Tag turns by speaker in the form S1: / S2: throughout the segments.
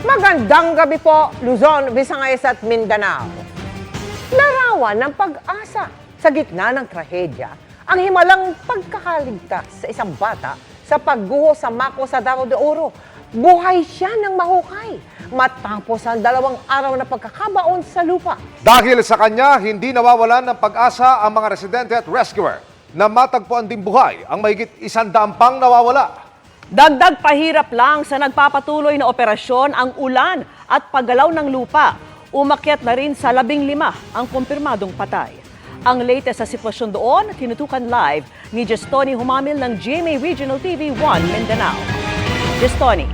S1: Magandang gabi po, Luzon, Visayas at Mindanao. Larawan ng pag-asa sa gitna ng trahedya ang himalang pagkakaligtas sa isang bata sa pagguho sa Mako sa Davao de Oro. Buhay siya ng mahukay matapos ang dalawang araw na pagkakabaon sa lupa.
S2: Dahil sa kanya, hindi nawawalan ng pag-asa ang mga residente at rescuer na matagpuan din buhay ang mahigit isandaang pang nawawala.
S3: Dagdag pahirap lang sa nagpapatuloy na operasyon ang ulan at paggalaw ng lupa. Umakyat na rin sa labing lima ang kumpirmadong patay. Ang latest sa sitwasyon doon, tinutukan live ni Gestoni Humamil ng GMA Regional TV 1 Mindanao. Gestoni.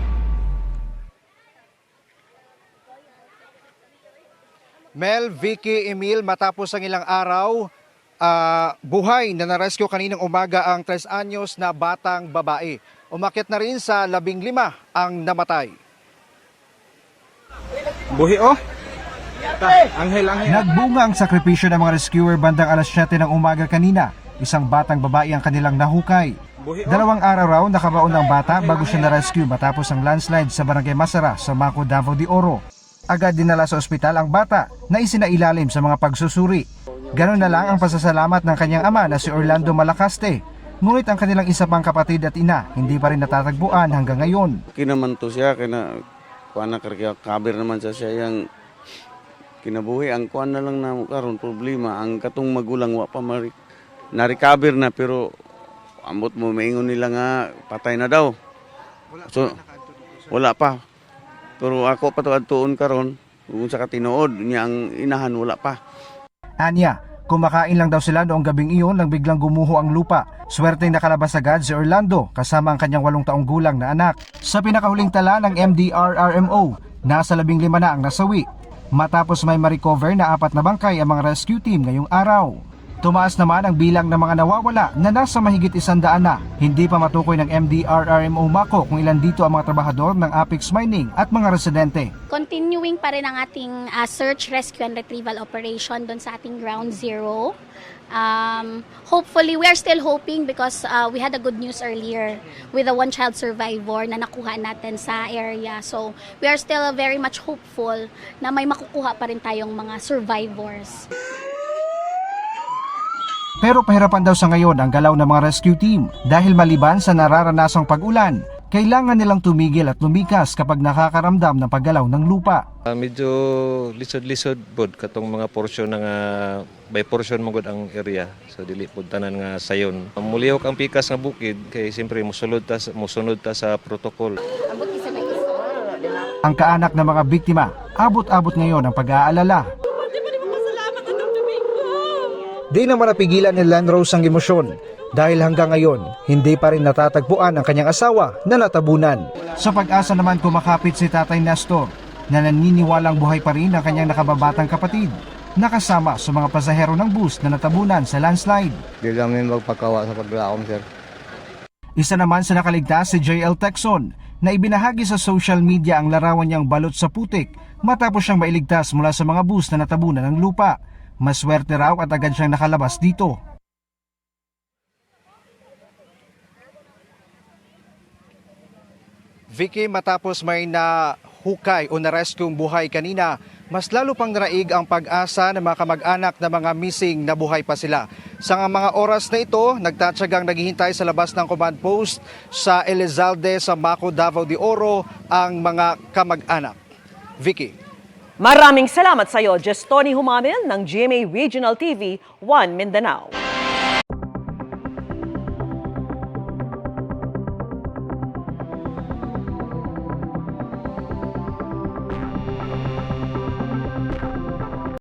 S4: Mel, Vicky, Emil, matapos ang ilang araw, ah, buhay na narescue kaninang umaga ang 3 anyos na batang babae. Umakyat na rin sa labing lima ang namatay.
S5: Buhi oh. Anghel, anghel.
S6: Nagbunga ang sakripisyo ng mga rescuer bandang alas 7 ng umaga kanina. Isang batang babae ang kanilang nahukay. Dalawang araw raw nakabaon ang bata bago siya na-rescue matapos ang landslide sa Barangay Masara sa Mako, Davao de Oro. Agad dinala sa ospital ang bata na isinailalim sa mga pagsusuri. Ganon na lang ang pasasalamat ng kanyang ama na si Orlando Malacaste. Ngunit ang kanilang isa pang kapatid at ina hindi pa rin natatagpuan hanggang ngayon.
S5: Kinaman to siya kaya na kuan na karya cover naman sa siya yang kinabuhi ang kuan na lang na karon problema ang katong magulang wa pa mari na recover na pero ambot mo maingon nila nga patay na daw. So wala pa. Pero ako pa to adtuon karon kung sa katinuod niya ang inahan wala pa.
S6: Anya, kumakain lang daw sila noong gabing iyon nang biglang gumuho ang lupa. Swerteng nakalabas agad si Orlando kasama ang kanyang walong taong gulang na anak. Sa pinakahuling tala ng MDRRMO, nasa labing lima na ang nasawi. Matapos may ma-recover na apat na bangkay ang mga rescue team ngayong araw. Tumaas naman ang bilang ng mga nawawala na nasa mahigit isandaan na. Hindi pa matukoy ng MDRRMO Mako kung ilan dito ang mga trabahador ng Apex Mining at mga residente.
S7: Continuing pa rin ang ating uh, search, rescue, and retrieval operation doon sa ating ground zero. Um, hopefully, we are still hoping because uh, we had a good news earlier with the one child survivor na nakuha natin sa area. So, we are still very much hopeful na may makukuha pa rin tayong mga survivors.
S6: Pero pahirapan daw sa ngayon ang galaw ng mga rescue team dahil maliban sa nararanasang pag-ulan, kailangan nilang tumigil at lumikas kapag nakakaramdam ng paggalaw ng lupa.
S8: Ah, medyo lisod-lisod pod katong mga porsyon nga by portion mo ang area so dili pod tanan nga sayon mulihok ang pikas nga bukid kay siyempre mosulod ta sa- mosunod ta sa protocol
S6: Ang kaanak ng mga biktima, abot-abot ngayon ang pag-aalala. Di naman napigilan ni Landrose ang emosyon dahil hanggang ngayon hindi pa rin natatagpuan ang kanyang asawa na natabunan. Sa pag-asa naman kumakapit si Tatay Nestor na naniniwalang buhay pa rin ang kanyang nakababatang kapatid nakasama sa mga pasahero ng bus na natabunan sa landslide.
S9: Di namin magpakawa sa paglaom, sir.
S6: Isa naman sa nakaligtas si JL Texon na ibinahagi sa social media ang larawan niyang balot sa putik matapos siyang mailigtas mula sa mga bus na natabunan ng lupa. Maswerte raw at agad siyang nakalabas dito.
S4: Vicky, matapos may nahukay o na-rescue buhay kanina, mas lalo pang naraig ang pag-asa ng mga kamag-anak na mga missing na buhay pa sila. Sa mga oras na ito, nagtatsagang naghihintay sa labas ng command post sa Elizalde sa Mako, Davao de Oro ang mga kamag-anak. Vicky.
S3: Maraming salamat sa iyo, Gestoni Humamil ng GMA Regional TV 1 Mindanao.